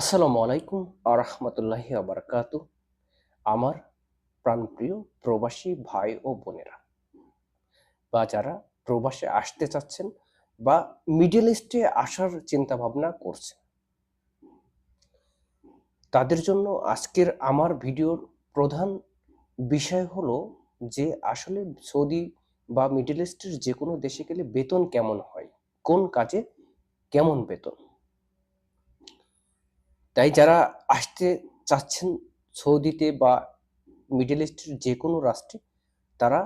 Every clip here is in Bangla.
আসসালামু আলাইকুম আরহামতুল্লাহি আবরকাত আমার প্রাণপ্রিয় প্রবাসী ভাই ও বোনেরা, বা যারা প্রবাসে আসতে চাচ্ছেন বা মিডল ইস্টে আসার চিন্তা ভাবনা করছেন, তাদের জন্য আজকের আমার ভিডিওর প্রধান বিষয় হলো যে আসলে সৌদি বা মিডল ইস্টের যে কোনো দেশে গেলে বেতন কেমন হয়, কোন কাজে কেমন বেতন। তাই যারা আসতে চাচ্ছেন সৌদিতে বা মিডল ইস্টের যে কোনো রাষ্ট্রে, তারা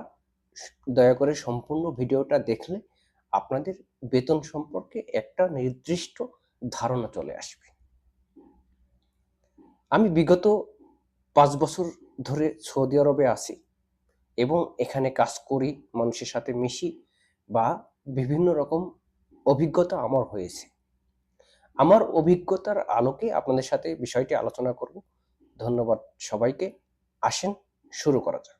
দয়া করে সম্পূর্ণ ভিডিওটা দেখলে আপনাদের বেতন সম্পর্কে একটা নির্দিষ্ট ধারণা চলে আসবে। আমি বিগত পাঁচ বছর ধরে সৌদি আরবে আছি এবং এখানে কাজ করি, মানুষের সাথে মিশি বা বিভিন্ন রকম অভিজ্ঞতা আমার হয়েছে। আমার অভিজ্ঞতার আলোকে আপনাদের সাথে বিষয়টি আলোচনা করব। ধন্যবাদ সবাইকে। আসেন, শুরু করা যাক।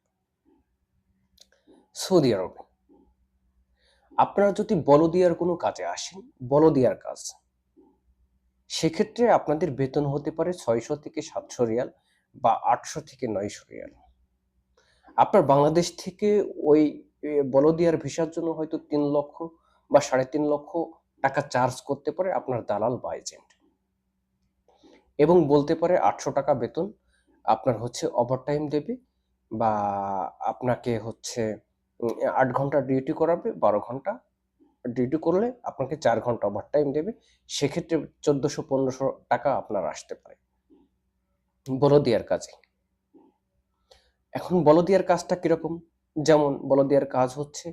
সৌদি আরবে। আপনারা যদি বলদিয়ার কোনো কাজে আসেন, বলদিয়ার কাজ, সেক্ষেত্রে আপনাদের বেতন হতে পারে ছয়শো থেকে সাতশো রিয়াল বা আটশো থেকে নয়শো রিয়াল। আপনার বাংলাদেশ থেকে ওই বলদিয়ার ভিসার জন্য হয়তো তিন লক্ষ বা সাড়ে তিন লক্ষ টাকা চার্জ করতে পারে আপনার দালাল বা এজেন্ট এবং বলতে পারে আটশো টাকা বেতন আপনার হচ্ছে ওভারটাইম দেবে বা আপনাকে হচ্ছে আট ঘণ্টা ডিউটি করাবে, বারো ঘণ্টা ডিউটি করলে আপনাকে চার ঘণ্টা ওভারটাইম দেবে। সেক্ষেত্রে চোদ্দশো, পনেরোশো টাকা আপনার আসতে পারে। বলদিয়ার কাজে। এখন বলদিয়ার কাজটা কীরকম? যেমন বলদিয়ার কাজ হচ্ছে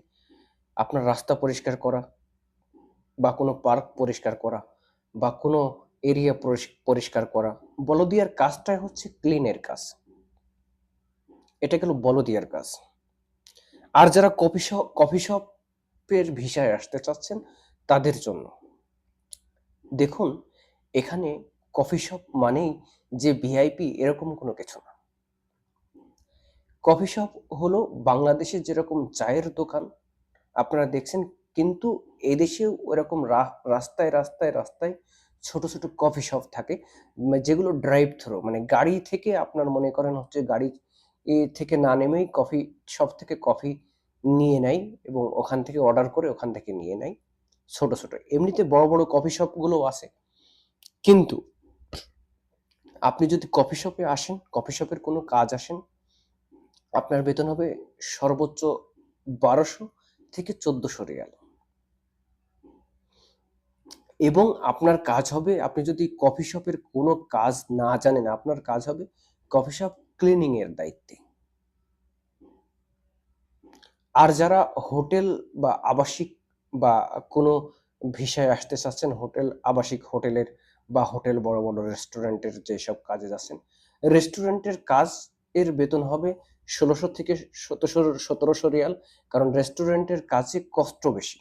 আপনার রাস্তা পরিষ্কার করা বা কোনো পার্ক পরিষ্কার করা বা কোনো এরিয়া পরিষ্কার করা। বলদিয়ার কাজটাই হচ্ছে ক্লিনের কাজ। এটা গেল বলদিয়ার কাজ। আর যারা কফি শপ, কফি শপের ভিসায় আসতে চাচ্ছেন, তাদের জন্য। দেখুন, এখানে কফি শপ মানেই যে ভিআইপি এরকম কোনো কিছু না। কফি শপ হলো বাংলাদেশে যেরকম চায়ের দোকান, আপনারা দেখছেন কিন্তু এদেশেও ওরকম রা- রাস্তায় রাস্তায় রাস্তায় ছোট ছোট কফি শপ থাকে যেগুলো ড্রাইভ থ্রো মানে গাড়ি থেকে আপনার মনে করেন হচ্ছে গাড়ি থেকে না নেমেই কফি শপ থেকে কফি নিয়ে নেয় এবং ওখান থেকে অর্ডার করে ওখান থেকে নিয়ে নেয়, ছোট ছোট। এমনিতে বড় বড় কফি শপগুলো আছে। কিন্তু আপনি যদি কফি শপে আসেন কফি শপের কোনো কাজ আসেন, আপনার বেতন হবে সর্বোচ্চ বারোশো থেকে চোদ্দশো রিয়াল। এবং আপনার কাজ হবে, আপনি যদি কফি শপের কোনো কাজ না জানেন, আপনার কাজ হবে কফি শপ ক্লিনিং এর দায়িত্বে। আর যারা হোটেল বা আবাসিক বা কোনো ভিসায় আসতে চাচ্ছেন, হোটেল, আবাসিক হোটেলের বা হোটেল বড় বড় রেস্টুরেন্টের যেসব কাজে যাচ্ছেন, রেস্টুরেন্টের কাজ এর বেতন হবে ষোলোশো থেকে সতেরোশো সতেরোশো রিয়াল, কারণ রেস্টুরেন্টের কাজে কষ্ট বেশি।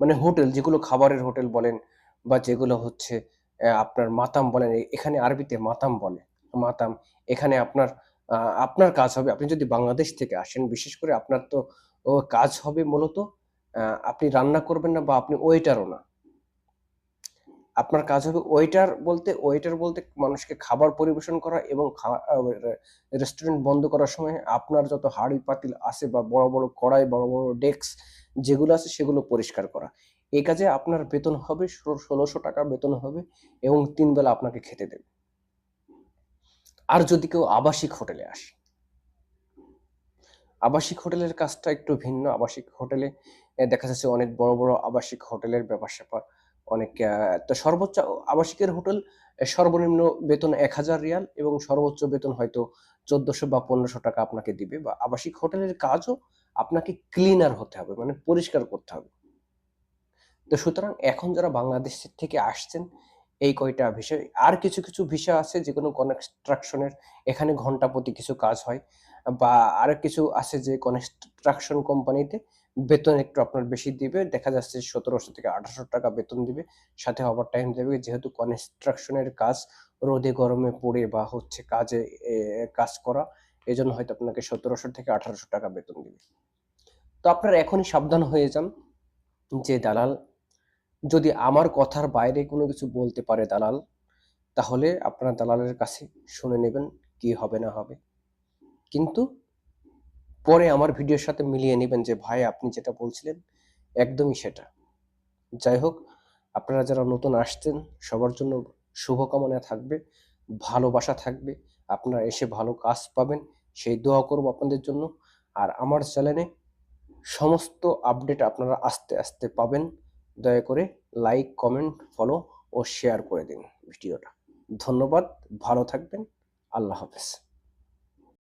মানে হোটেল যেগুলো খাবারের হোটেল বলেন বা যেগুলো হচ্ছে আপনার মাতাম বলেন এখানে আরবিতে মাতাম বলে। মাতাম, এখানে আপনার আপনার কাজ হবে, আপনি যদি বাংলাদেশ থেকে আসেন, বিশেষ করে আপনার তো কাজ হবে মূলত আপনি রান্না করবেন না বা আপনি ওয়েটারও না। আপনার কাজ হবে ওয়েটার বলতে ওয়েটার বলতে মানুষকে খাবার পরিবেশন করা এবং রেস্টুরেন্ট বন্ধ করার সময় আপনার যত হাড়ি পাতিল আছে বা বড় বড় কড়াই বড় বড় ডেস্ক যেগুলো আছে সেগুলো পরিষ্কার করা। এই কাজে আপনার বেতন হবে ষোলোশো টাকা বেতন হবে এবং তিন বেলা আপনাকে খেতে দেবে। আর যদি কেউ আবাসিক হোটেলে আসে, আবাসিক হোটেলের কাজটা একটু ভিন্ন। আবাসিক হোটেলে দেখা যাচ্ছে অনেক বড় বড় আবাসিক হোটেলের ব্যাপার স্যাপার অনেক তো সর্বোচ্চ আবাসিকের হোটেল সর্বনিম্ন বেতন এক হাজার রিয়াল এবং সর্বোচ্চ বেতন হয়তো চোদ্দশো বা পনেরোশো টাকা আপনাকে দিবে বা আবাসিক হোটেলের কাজও আপনাকে ক্লিনার হতে হবে মানে পরিষ্কার করতে হবে। তো সুতরাং এখন যারা বাংলাদেশ থেকে আসছেন, এই কয়টা বিষয়, আর কিছু কিছু ভিসা আছে যেগুলো কনস্ট্রাকশনের এখানে ঘণ্টা প্রতি কিছু কাজ হয়, বা আর কিছু আছে যে কনস্ট্রাকশন কোম্পানিতে বেতন একটু আপনার বেশি দিবে। দেখা যাচ্ছে সতেরোশো থেকে আঠারোশো টাকা বেতন দিবে। সাথে ওভার টাইম দেবে। যেহেতু কনস্ট্রাকশনের কাজ রোদে গরমে পড়ে বা হচ্ছে কাজে কাজ করা এই জন্য হয়তো আপনাকে সতেরোশো থেকে আঠারোশো টাকা বেতন দিবে। তো আপনারা এখনই সাবধান হয়ে যান যে দালাল, যদি আমার কথার বাইরে কোনো কিছু বলতে পারে দালাল, তাহলে আপনারা দালালের কাছে শুনে নেবেন কি হবে না হবে। কিন্তু পরে আমার ভিডিওর সাথে মিলিয়ে নেবেন যে, ভাই, আপনি যেটা বলছিলেন, একদমই সেটা। যাই হোক, আপনারা যারা নতুন আসছেন, সবার জন্য শুভকামনা থাকবে, ভালোবাসা থাকবে। আপনারা এসে ভালো কাজ পাবেন, সেই দোয়া করব আপনাদের জন্য। আর আমার চ্যানেলে সমস্ত আপডেট আপনারা আস্তে আস্তে পাবেন। দয়া করে লাইক, কমেন্ট, ফলো ও শেয়ার করে দিন ভিডিওটা। ধন্যবাদ, ভালো থাকবেন, আল্লাহ হাফেজ।